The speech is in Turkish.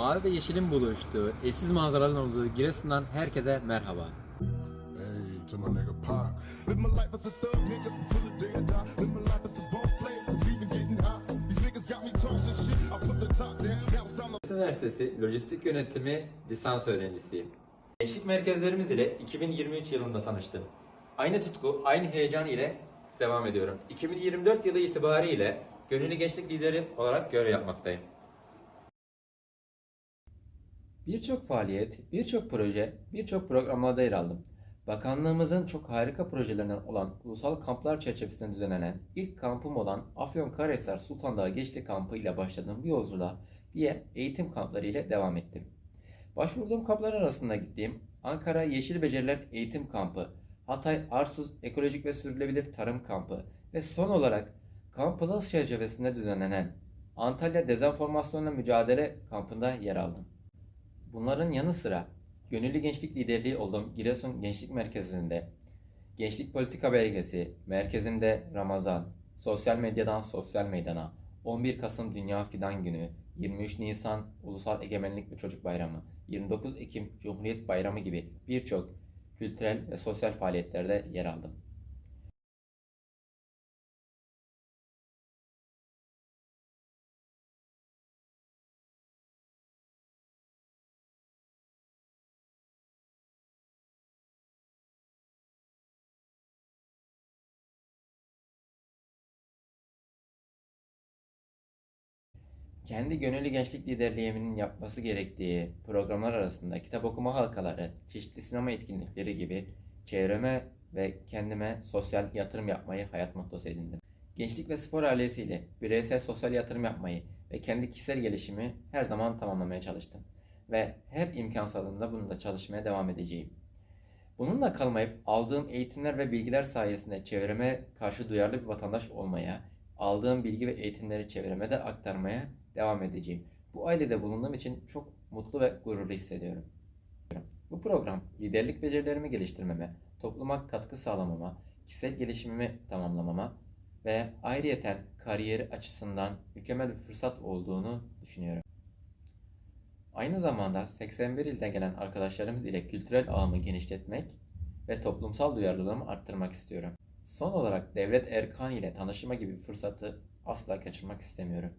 mavi ve yeşilin buluştuğu, eşsiz manzaraların olduğu Giresun'dan herkese merhaba. Üniversitesi Lojistik Yönetimi lisans öğrencisiyim. Gençlik merkezlerimiz ile 2023 yılında tanıştım. Aynı tutku, aynı heyecan ile devam ediyorum. 2024 yılı itibariyle gönüllü gençlik lideri olarak görev yapmaktayım. Birçok faaliyet, birçok proje, birçok programlarda yer aldım. Bakanlığımızın çok harika projelerinden olan ulusal kamplar çerçevesinde düzenlenen ilk kampım olan Afyonkarahisar Sultan Dağı Gençlik Kampı ile başladığım bu yolculuğa diğer eğitim kampları ile devam ettim. Başvurduğum kamplar arasında gittiğim Ankara Yeşil Beceriler Eğitim Kampı, Hatay Arsuz Ekolojik ve Sürdürülebilir Tarım Kampı ve son olarak Kamp Plus çerçevesinde düzenlenen Antalya Dezenformasyonla Mücadele Kampı'nda yer aldım. Bunların yanı sıra gönüllü gençlik liderliği olduğum Giresun Gençlik Merkezi'nde Gençlik Politika Belgesi, merkezinde Ramazan, sosyal medyadan sosyal meydana, 11 Kasım Dünya Fidan Günü, 23 Nisan Ulusal Egemenlik ve Çocuk Bayramı, 29 Ekim Cumhuriyet Bayramı gibi birçok kültürel ve sosyal faaliyetlerde yer aldım. Kendi gönüllü gençlik liderliğimin yapması gerektiği programlar arasında kitap okuma halkaları, çeşitli sinema etkinlikleri gibi çevreme ve kendime sosyal yatırım yapmayı hayat mottosu edindim. Gençlik ve spor ailesiyle bireysel sosyal yatırım yapmayı ve kendi kişisel gelişimi her zaman tamamlamaya çalıştım. Ve her imkan sağladığında bununla çalışmaya devam edeceğim. Bununla kalmayıp aldığım eğitimler ve bilgiler sayesinde çevreme karşı duyarlı bir vatandaş olmaya, aldığım bilgi ve eğitimleri çevreme de aktarmaya devam edeceğim. Bu ailede bulunduğum için çok mutlu ve gururlu hissediyorum. Bu program liderlik becerilerimi geliştirmeme, topluma katkı sağlamama, kişisel gelişimimi tamamlamama ve ayrıyeten kariyeri açısından mükemmel bir fırsat olduğunu düşünüyorum. Aynı zamanda 81 ilden gelen arkadaşlarımız ile kültürel ağımı genişletmek ve toplumsal duyarlılığımı arttırmak istiyorum. Son olarak Devlet Erkan ile tanışma gibi fırsatı asla kaçırmak istemiyorum.